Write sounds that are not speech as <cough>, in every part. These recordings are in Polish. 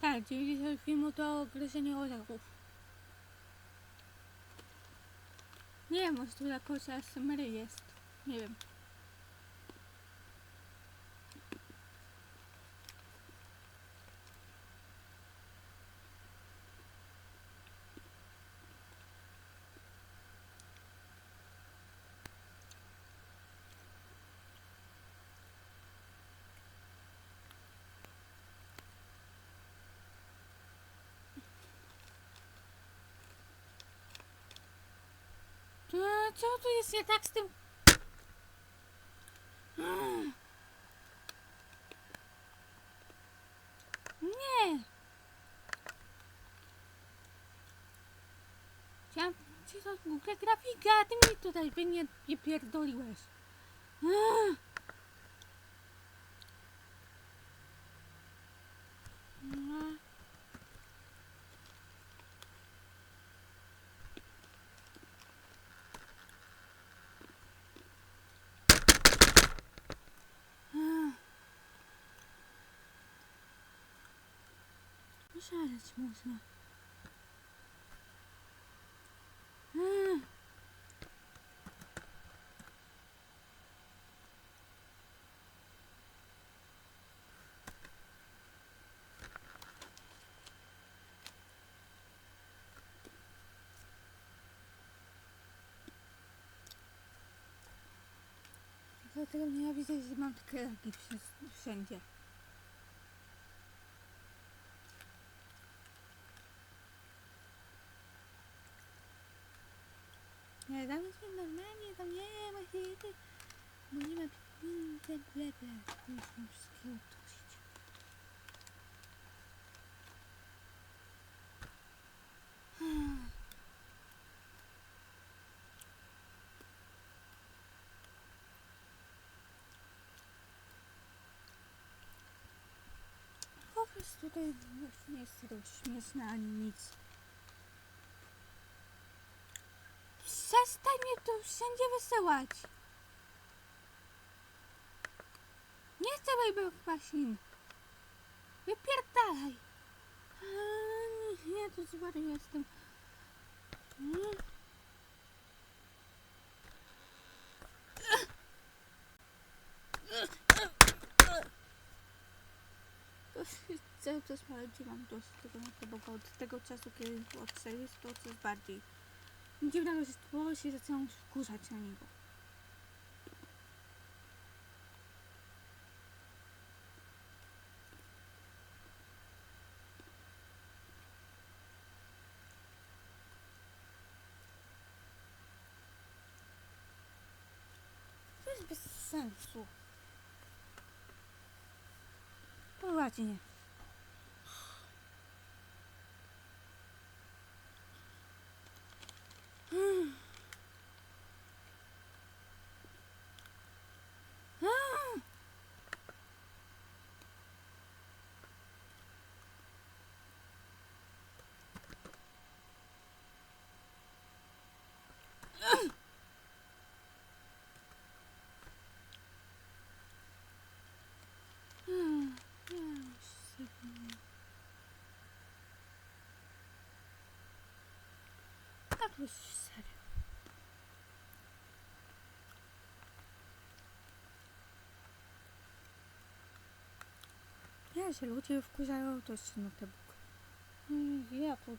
Tak, 90 filmu to gryzienie orzechów. Nie wiem, może tu jakoś ASMR jest. Nie wiem. Co tu jest nie tak z tym? Mm. Nie. Chciałam ci to Google grafika, ty mi tutaj by nie, nie pierdoliłeś. Mm. No. Szaleć można. Mm. Dlatego nie widzę, że mam takie lagi wszędzie- wszędzie. Nie, tam jest normalnie, tam nie ma się, bo nie ma pieniędzy, bla bla. Muszę wszystkiego odtusić. Po prostu już nie jest to śmieszne ani nic. Przestań mnie tu wszędzie wysyłać. Nie chcę Baby Kwasin. Wypierdalaj. Ja tu zły jestem. Cały czas mam dość tego, bo od tego czasu, kiedy odszedł, to coś bardziej dziwnego, że się zaczęłam wkurzać na niego. To jest bez sensu. Poważnie. Ah! Mm, ja już sobie- Tak już serio. Ja się ludzie wkurzają, to jeszcze notebook. Mm, Ja tu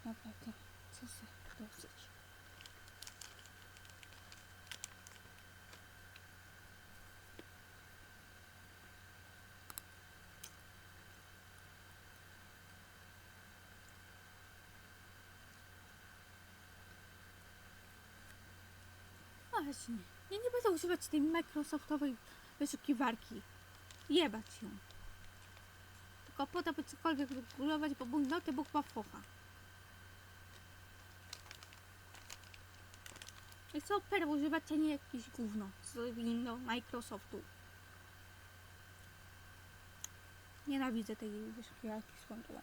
Właśnie. Ja nie będę używać tej Microsoftowej wyszukiwarki. Jebać ją. Tylko po to, by cokolwiek regulować, bo mój notebook ma focha. I co Opera używać, a nie jakieś gówno z Windows Microsoftu. Nienawidzę tej wyszukiwarki z kontrolą.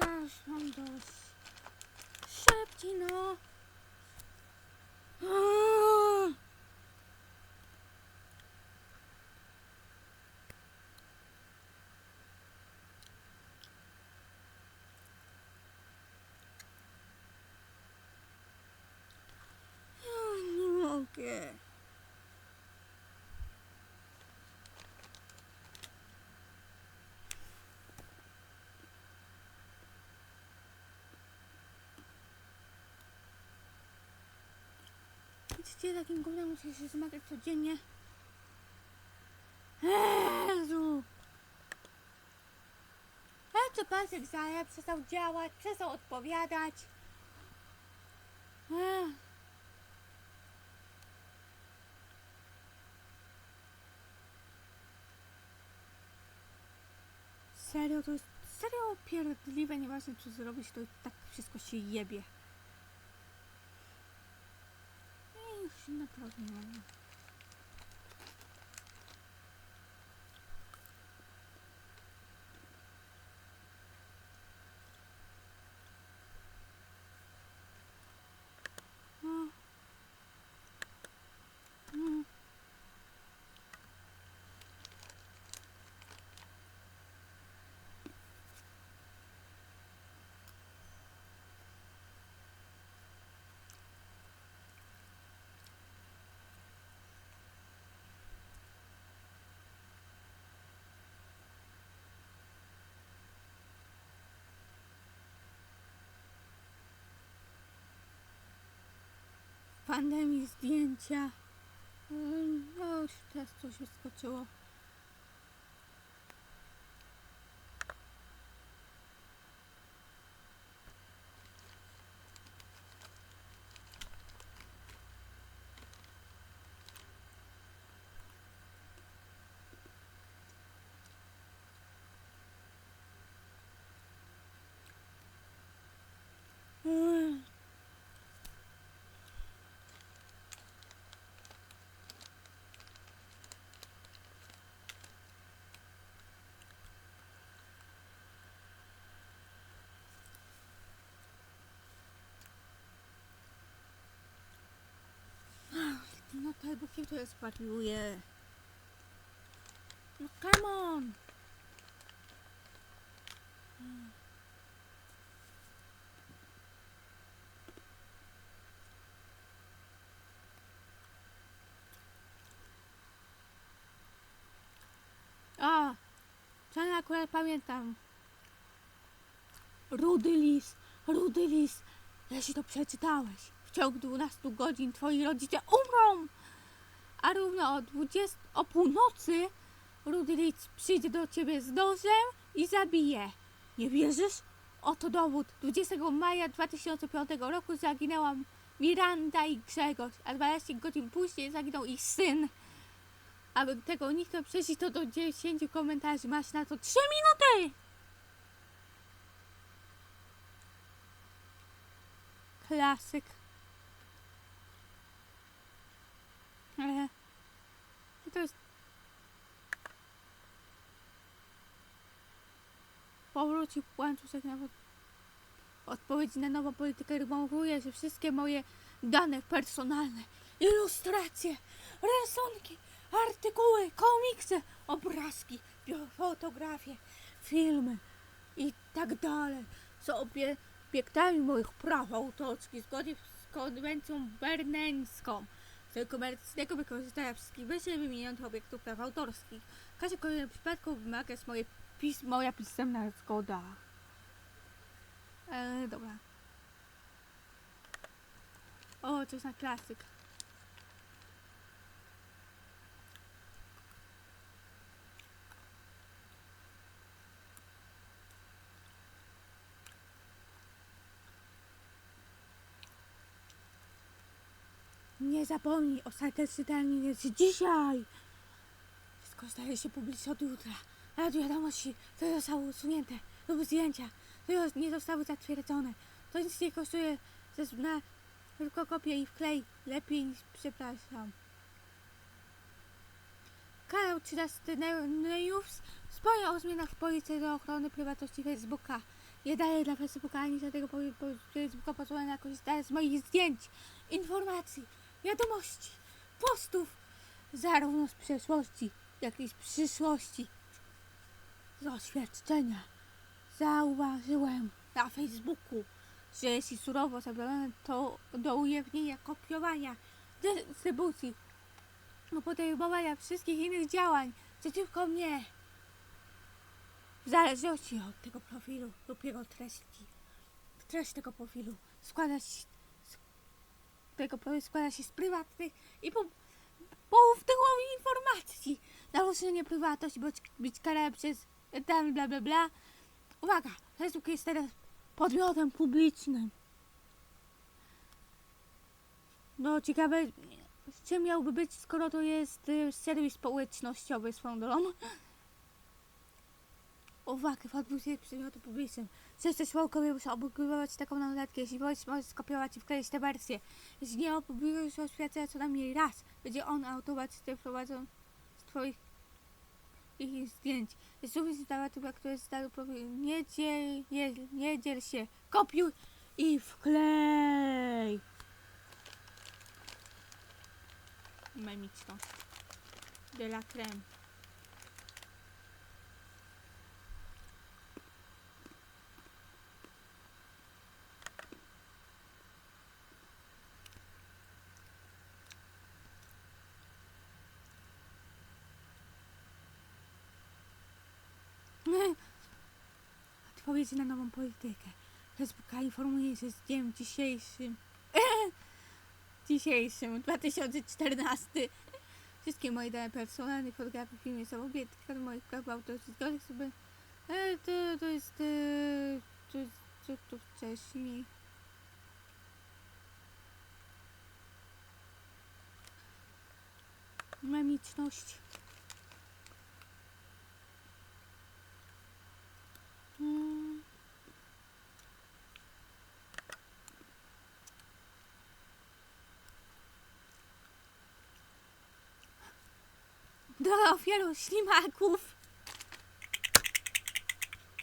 Ja już mam dość. Szybciej no. Aaa! Ja nie mogę. Widzicie, takim gównem muszę się zmagać codziennie. Jezu! A co pasek zaja przestał działać, przestał odpowiadać. Serio, to jest serio pierdliwe, nieważne co zrobić, to i tak wszystko się jebie. I już się naprawdę nie mam. No. Mm. Pandemii zdjęcia. Mm, No już teraz coś wyskoczyło. Mm. No to ja zwariuję? No come on! Co ja akurat pamiętam. Rudy lis, rudy lis. Jeśli to przeczytałeś, w ciągu 12 godzin twoi rodzice umrą. A równo o 20, o północy rudy lis przyjdzie do ciebie z nożem i zabije. Nie wierzysz? Oto dowód. 20 maja 2005 roku zaginęła Miranda i Grzegorz, a 12 godzin później zaginął ich syn. Aby tego nie przeczytał to do 10 komentarzy. Masz na to 3 minuty! Klasyk. Ale to jest powrócił łańcuszek na pod... odpowiedź na nową politykę rymowuje, że wszystkie moje dane personalne, ilustracje, rysunki, artykuły, komiksy, obrazki, fotografie, filmy i tak dalej są obie obiektami moich praw autorskich zgodnie z konwencją berneńską. Komercyjnego wykorzystania wszystkich wyżej wymienionych obiektów praw autorskich. W każdym kolejnym przypadku wymaga jest moje pis moja pisemna zgoda. E, dobra. O, coś na klasyk. Nie zapomnij, ostateczny termin jest dzisiaj. Wszystko staje się publiczne od jutra. Nawet wiadomości, to zostało usunięte lub zdjęcia, już nie zostały zatwierdzone. To nic nie kosztuje, na tylko kopię i wklej. Lepiej niż przepraszam. Kanał 13 Ne- News wspomniał o zmianach w policji do ochrony prywatności Facebooka. nie daję dla Facebooka ani po, po, Facebooka posłania jakoś daję z moich zdjęć, informacji, wiadomości, postów, zarówno z przeszłości, jak i z przyszłości. Z oświadczenia zauważyłem na Facebooku, że jeśli surowo zabrane to do ujawnienia, kopiowania, dystrybucji, podejmowania wszystkich innych działań przeciwko mnie. W zależności od tego profilu lub jego treści. Treść tego profilu składa się, profilu składa się z prywatnych i po, pouftychowych informacji. Naruszenie prywatności bądź być karane przez tam bla bla bla. Uwaga, Facebook jest teraz podmiotem publicznym. No ciekawe, czym miałby być, skoro to jest y, serwis społecznościowy swoją drogą. Uwaga, Facebook jest przedmiotem publicznym. Wszyscy członkowie muszą opublikować taką notatkę. Jeśli wolisz, możesz skopiować i wkleić tę wersję. Jeśli nie opublikujesz oświadczenia co najmniej raz, będzie on automatycznie wprowadzony z twoich ich zdjęć. Lubisz tematów, które jest stary nie dziel, nie, nie dziel się. Kopiuj i wklej. Memiczno. De la creme. Odpowiedzi na nową politykę. Facebooka informuje, że z dniem dzisiejszym <laughs> dzisiejszym 2014 wszystkie moje dane personalne, fotografie, filmy są obiekty moich praw autorskich. Sobie. E, to, to jest e, to, to, to wcześniej. Memiczność Mm. Dla ofiaru ślimaków.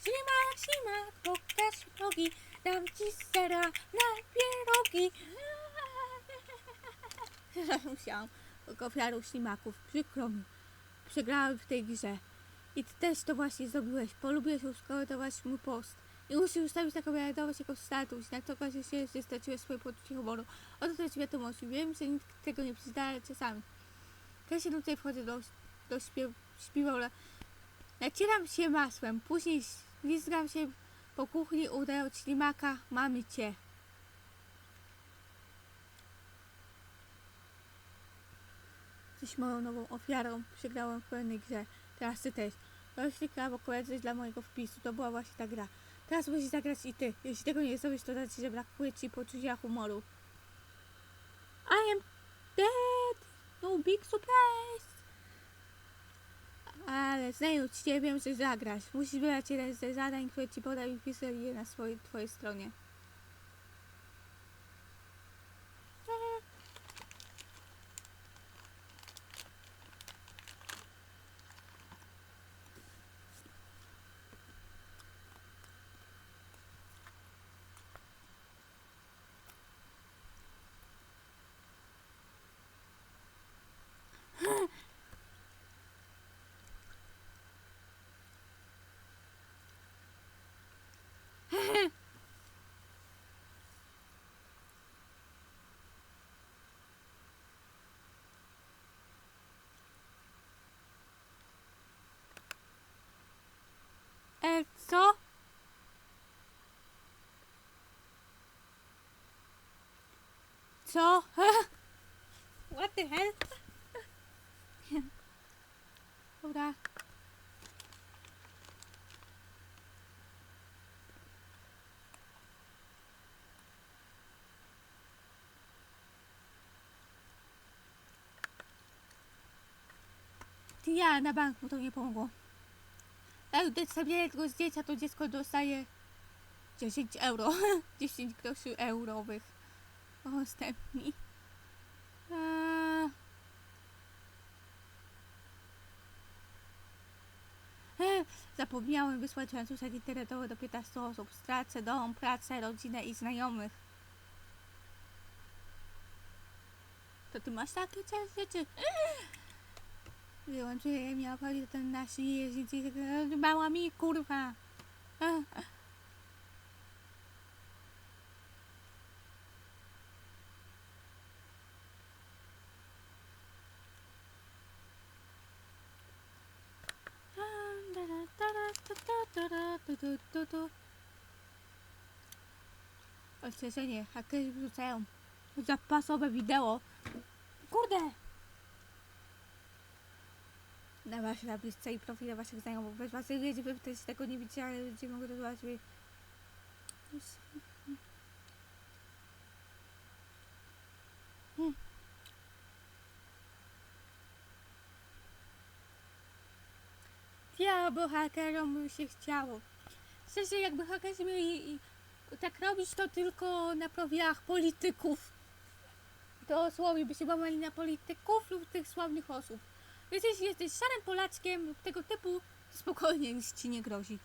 Ślimak, ślimak, pokaż nogi, dam ci sera na pierogi. <laughs> Musiałam ofiarą ślimaków. Przykro mi. Przegrałem w tej grze. I ty też to właśnie zrobiłeś. Polubiłeś uskomentować mój post. I musisz ustawić taką wiadomość jako status. Na to okaże się, że straciłeś swoje poczucie humoru. Oto też wiadomości. Wiem, że nikt tego nie przyzna, ale czasami. Kiedy się tutaj wchodzę do, do śpiew, śpiwola, nacieram się masłem. Później ślizgam się po kuchni, udając ślimaka. Mamy cię. Jesteś moją nową ofiarą. Przegrałem w pełnej grze. Teraz ty też. Jeśli prawo koledzy dla mojego wpisu, to była właśnie ta gra. Teraz musisz zagrać i ty. Jeśli tego nie zrobisz, to znaczy, że brakuje ci poczucia humoru. I am dead! No big surprise! Znając cię, wiem, że zagrasz. Musisz wybrać jeden ze zadań, które ci podam i wpisuję je na swojej, twojej stronie. E, co? Co? <laughs> What the hell? <laughs> Dobra. Ty ja na bank mu to nie pomogło. Jak wystawienie tego zdjęcia, to dziecko dostaje 10 euro. <laughs> 10 groszy eurowych. Ostępni. Eee. Eee, Zapomniałem wysłać łańcuszek internetowy do 15 osób. Stracę dom, pracę, rodzinę i znajomych. To ty masz takie coś rzeczy? Wyłączyłem ja powiem ten nasz jeździć mała mi kurwa. Ech. Ostrzeżenie, hakerzy wrzucają zapasowe wideo. Kurde! Na wasze tabliczce i profile waszych znajomych. Bez waszej wiedzy wy też tego nie widzicie, ale ludzie mogą to zobaczyć. Hmm. Ja, bo hakerom się chciało. Sensie jakby hakerzy i- tak robić to tylko na profilach polityków. To słowie by się bawali na polityków lub tych sławnych osób. Więc jeśli jesteś szarym Polaczkiem lub tego typu, to spokojnie nic ci nie grozi.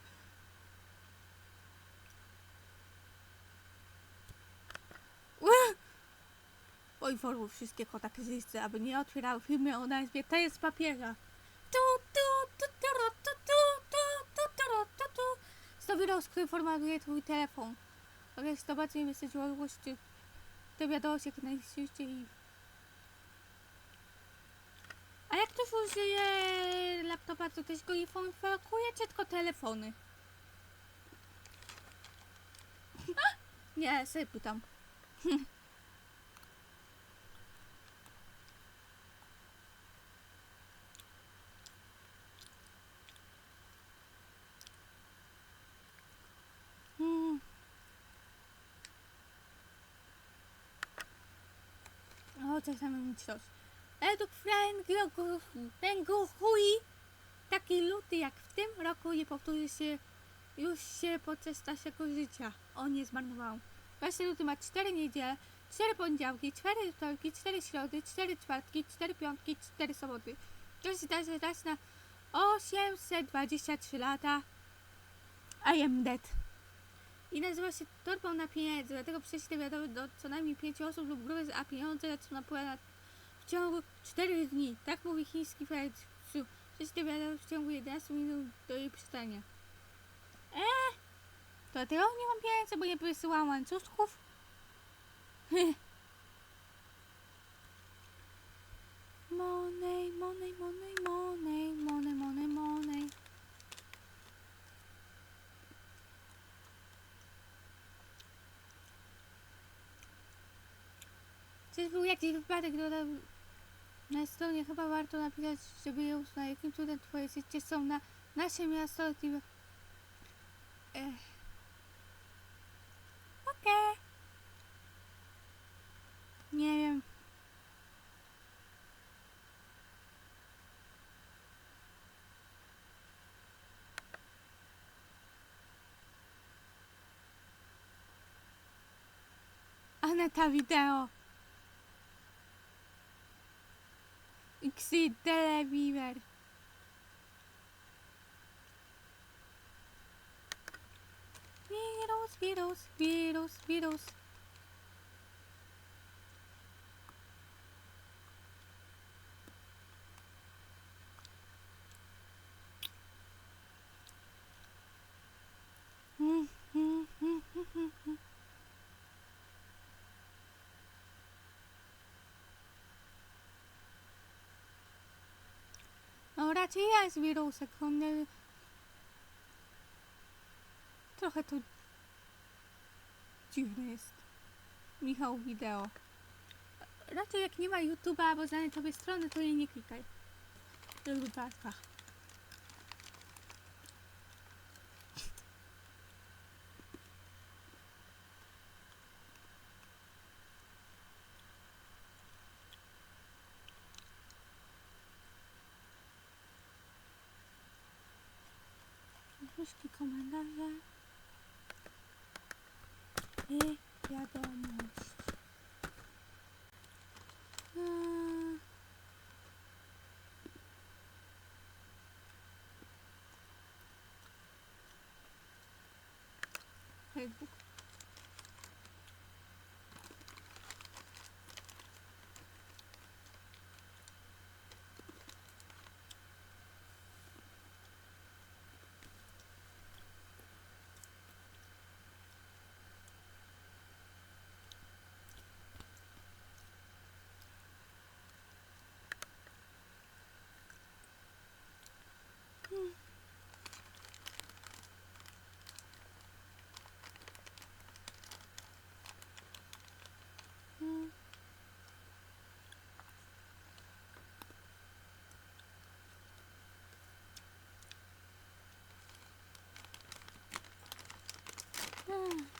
Poinformuj wszystkie kontakty, aby nie otwierały firmy o nazwie To jest papieża. Wirus, który formatuje twój telefon. Oraz to bardzo inwestycja głości te wiadomości jak najszybciej. A jak ktoś użyje laptopa, to też go informuje, czy tylko telefony? <laughs> Nie, sobie pytam. <laughs> Hmm. O, coś tam mieć coś. Według Frank-Hui taki luty jak w tym roku nie powtórzy się już się podczas naszego życia. O, nie zmarnowałam. Właśnie luty ma 4 niedziele, 4 poniedziałki, 4 wtorki, 4 środy, 4 czwartki, 4 piątki, 4 soboty. To się da, że raz na 823 lata. I am dead. I nazywa się torbą na pieniądze, dlatego prześlę wiadomo do co najmniej 5 osób lub grupy, a pieniądze lecą napływać w ciągu 4 dni. Tak mówi chiński Fed. Prześlę wiadomo w ciągu 11 minut do jej przystania. Eee, to dlatego nie mam pieniędzy, bo nie wysyłam łańcuszków. Money, money, money, money, money, money, money. Czy był jakiś wypadek, dodał na stronie chyba warto napisać, żeby je usunąć. Jakim cudem twoje życie są na nasze miasto i... Ech. Okej. Nie wiem. Aneta wideo. Xy telewiwer. Wirus, wirus, wirus, wirus. Mm, mm, mm, mm, mm, mm. No raczej jest wirusek, on. Trochę to dziwne jest. Michał wideo. Raczej jak nie ma YouTube'a albo znanej tobie strony, to jej nie klikaj. W Keşke kameralar ve yerde olmamış. Hmm. Facebook 嗯。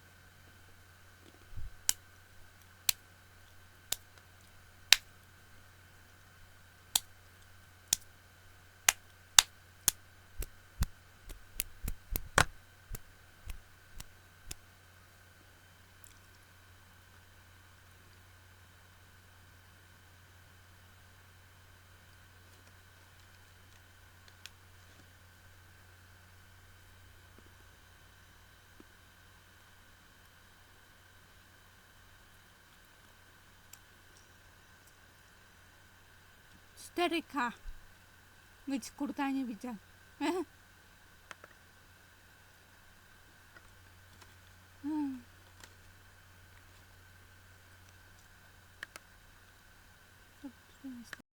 K. Być kurta nie widzę.